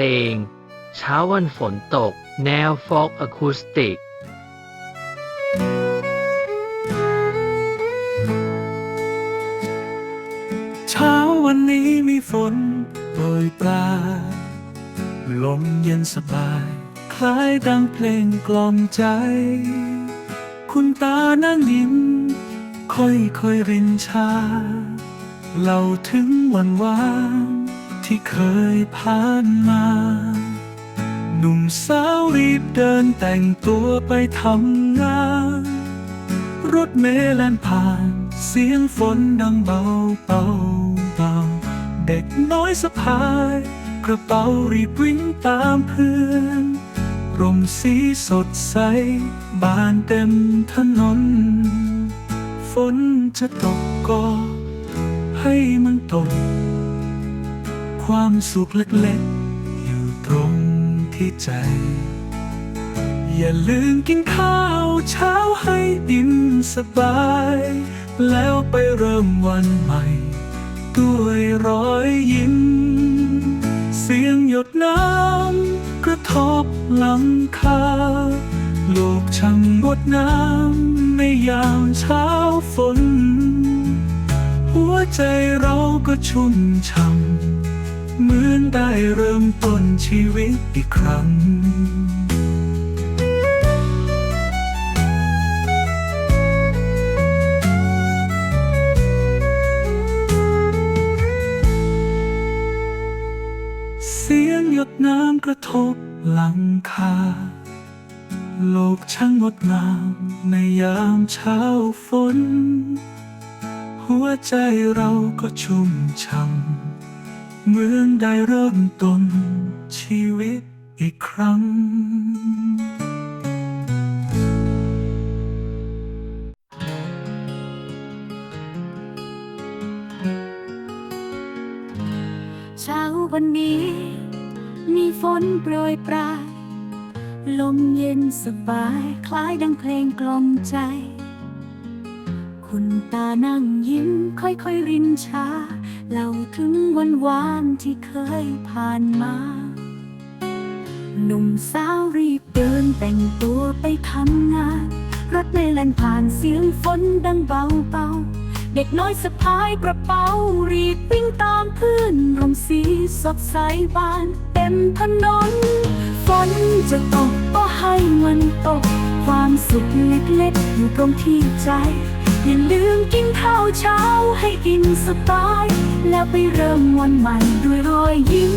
ลง เช้าวันฝนตก แนวฟล์กอะคูสติก เช้าวันนี้มีฝนโปรยปลาลมเย็นสบาย คล้ายดังเพลงกล่อมใจ คุณตานั่งยิ้ม ค่อยค่อยรินชาเล่าถึงวันวาน ที่เคยผ่านมา หนุ่มสาวรีบเดินแต่งตัวไปทำงาน รถเมล์แล่นผ่านเสียงฝนดังเบาเบาเบาเด็กน้อยสะพาย กระเป๋ารีบวิ่งตามเพื่อนร่มสีสดใส บานเต็มถนน ฝนจะตกก็ให้มันตก ความสุขเล็กๆ อยู่ตรงที่ใจ อย่าลืมกินข้าวเช้าให้อิ่มสบาย แล้วไปเริ่มวันใหม่ ด้วยรอยยิ้ม เสียงหยดน้ำกระทบหลังคาโลกช่างงดน้ำในยามเช้าฝน หัวใจเราก็ชุ่มช่ำ ได้เริ่มต้นชีวิตอีกครั้ง เสียงหยดน้ำกระทบหลังคา โลกช่างงดงามในยามเช้าฝน หัวใจเราก็ชุ่มช่ำ เหมือนได้เริ่มต้นชีวิตอีกครั้ง เช้าวันนี้ มีฝนโปรยปลาย ลมเย็นสบายคล้ายดังเพลงกล่อมใจ คุณตานั่งยิ้มค่อยๆรินชา เล่าถึงวันวานที่เคยผ่านมา หนุ่มสาวรีบเดินแต่งตัวไปทำงาน รถเมล์แล่นผ่านเสียงฝนดังเบาๆเด็กน้อยสะพายกระเป๋ารีบวิ่งตามเพื่อนร่มสีสดใสบานเต็มถนน ฝนจะตกก็ให้มันตก ความสุขเล็กๆอยู่ตรงที่ใจ อย่าลืมกินข้าวเช้าให้อิ่มสบาย แล้วไปเริ่มวันใหม่ด้วยรอยยิ้ม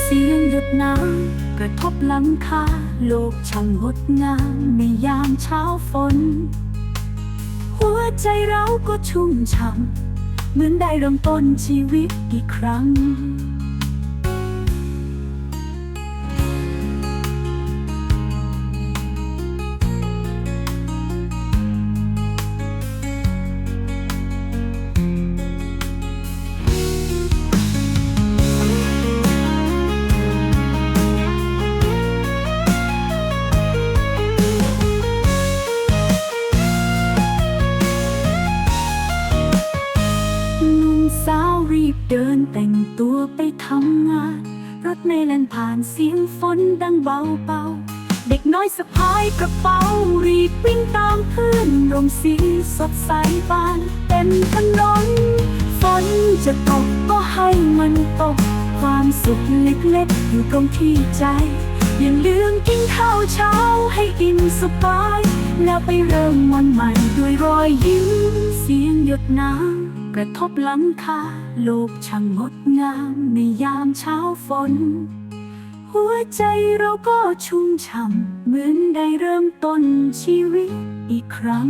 เสียงหยดน้ำกระทบหลังคาโลกช่างงดงามในยามเช้าฝน หัวใจเราก็ชุ่มฉ่ำเหมือนได้เริ่มต้นชีวิตอีกครั้ง ทำงาน รถเมล์แล่นผ่านเสียงฝนดังเบาเบาเด็กน้อยสะพายกระเป๋ารีบวิ่งตามเพื่อนรมสีสดใสบานเต็มถนนฝนจะตกก็ให้มันตก ความสุขเล็กๆอยู่ตรงที่ใจ อย่าลืมกินข้าวเช้าให้อิ่มสบาย แล้วไปเริ่มวันใหม่ด้วยรอยยิ้ม เสียงหยดน้ำกระทบหลังคาโลกช่างงดงามในยามเช้าฝน หัวใจเราก็ชุ่มช่ำเหมือนได้เริ่มต้นชีวิตอีกครั้ง